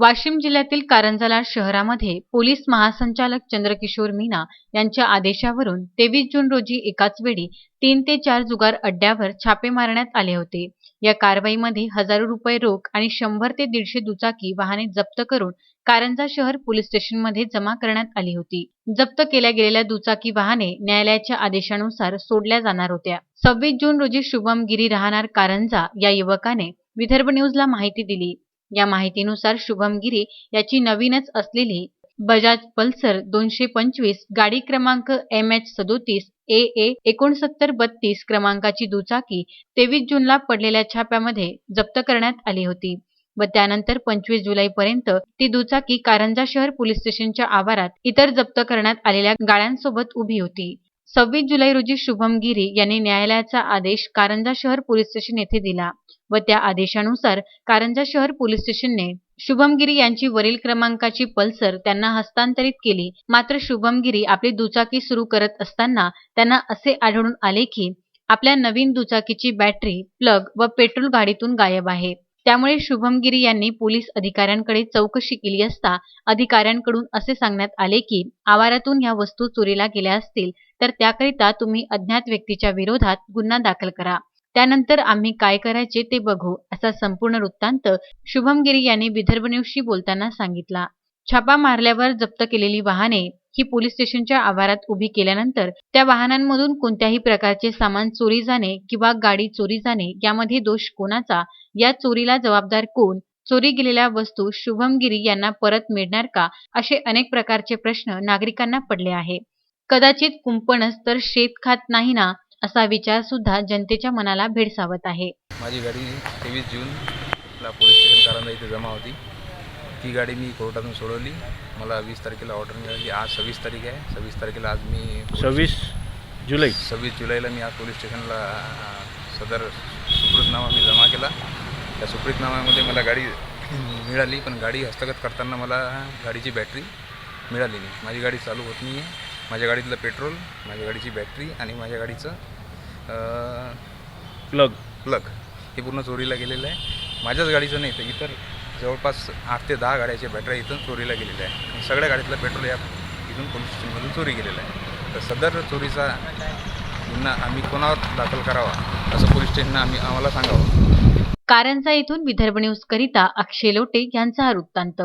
वाशिम जिल्ह्यातील कारंजाला शहरामध्ये पोलीस महासंचालक चंद्रकिशोर मीना यांच्या आदेशावरून तेवीस जून रोजी एकाच वेळी तीन ते चार जुगार अड्ड्यावर छापे मारण्यात आले होते. या कारवाईमध्ये हजारो रुपये रोख आणि शंभर ते दीडशे दुचाकी वाहने जप्त करून कारंजा शहर पोलीस स्टेशनमध्ये जमा करण्यात आली होती. जप्त केल्या गेलेल्या दुचाकी वाहने न्यायालयाच्या आदेशानुसार सोडल्या जाणार होत्या. सव्वीस जून रोजी शुभम गिरी राहणार कारंजा या युवकाने विदर्भ न्यूजला माहिती दिली. या माहितीनुसार शुभम गिरी याची नवीनच असलेली बजाज पल्सर दोनशे पंचवीस गाडी क्रमांक एम एच सदोतीस ए ए एकोणसत्तर बत्तीस क्रमांकाची दुचाकी तेवीस जूनला पडलेल्या छाप्यामध्ये जप्त करण्यात आली होती व त्यानंतर पंचवीस जुलैपर्यंत ती दुचाकी कारंजा शहर पोलीस स्टेशनच्या आवारात इतर जप्त करण्यात आलेल्या गाड्यांसोबत उभी होती. सव्वीस जुलै रोजी शुभम गिरी यांनी न्यायालयाचा आदेश कारंजा शहर पोलीस स्टेशन येथे दिला. व त्या आदेशानुसार कारंजा शहर पोलीस स्टेशनने शुभम गिरी यांची वरील क्रमांकाची पल्सर त्यांना हस्तांतरित केली. मात्र शुभम गिरी आपली दुचाकी सुरू करत असताना त्यांना असे आढळून आले की आपल्या नवीन दुचाकीची बॅटरी प्लग व पेट्रोल गाडीतून गायब आहे. त्यामुळे शुभम गिरी यांनी पोलीस अधिकाऱ्यांकडे चौकशी केली असता अधिकाऱ्यांकडून असे सांगण्यात आले की आवारातून ह्या वस्तू चोरीला गेल्या असतील तर त्याकरिता तुम्ही अज्ञात व्यक्तीच्या विरोधात गुन्हा दाखल करा. त्यानंतर आम्ही काय करायचे ते बघू असा संपूर्ण वृत्तांत शुभम गिरी यांनी विदर्भ न्यूजशी बोलताना सांगितला. छापा मारल्यावर जप्त केलेली वाहने ही पोलीस स्टेशनच्या आवारात उभी केल्यानंतर त्या वाहनांमधून कोणत्याही प्रकारचे सामान चोरी जाणे किंवा गाडी चोरी जाणे यामध्ये दोष कोणाचा? या चोरीला जबाबदार कोण? चोरी गेलेल्या वस्तू शुभम गिरी यांना परत मिळणार का? असे अनेक प्रकारचे प्रश्न नागरिकांना पडले आहे. कदाचित कुंपणच तर शेत खात नाही ना? असा विचार सुद्धा जनतेच्या मनाला भेडसावत आहे. माझी गाडी तेवीस जूनला पोलीस स्टेशन कारंजा इथे जमा होती. ती गाडी मी कोर्टातून सोडवली. मला वीस तारखेला ऑर्डर मिळाली. आज सव्वीस तारीख आहे. सव्वीस तारखेला आज मी सव्वीस जुलै. सव्वीस जुलैला मी आज पोलीस स्टेशनला सदर सुकृतनामा मी जमा केला. त्या सुकृतनाम्यामध्ये मला गाडी मिळाली पण गाडी हस्तगत करताना मला गाडीची बॅटरी मिळाली नाही. माझी गाडी चालू होत नाही आहे माझ्या गाडीतलं पेट्रोल माझ्या गाडीची बॅटरी आणि माझ्या गाडीचं अं, प्लग प्लग हे पूर्ण चोरीला गेलेलं आहे. माझ्याच गाडीचं नाही तर इतर जवळपास आठ ते दहा गाड्याच्या बॅटऱ्या इथून चोरीला गेलेल्या आहे आणि सगळ्या गाडीतलं पेट्रोल या इथून पोलीस स्टेशनमधून चोरी गेलेलं आहे. तर सदर चोरीचा गुन्हा आम्ही कोणावर दाखल करावा असं पोलीस स्टेशननं आम्ही आम्हाला सांगावं. कारंजा येथून विदर्भ न्यूज करिता अक्षय लोटे यांचा हा वृत्तांत.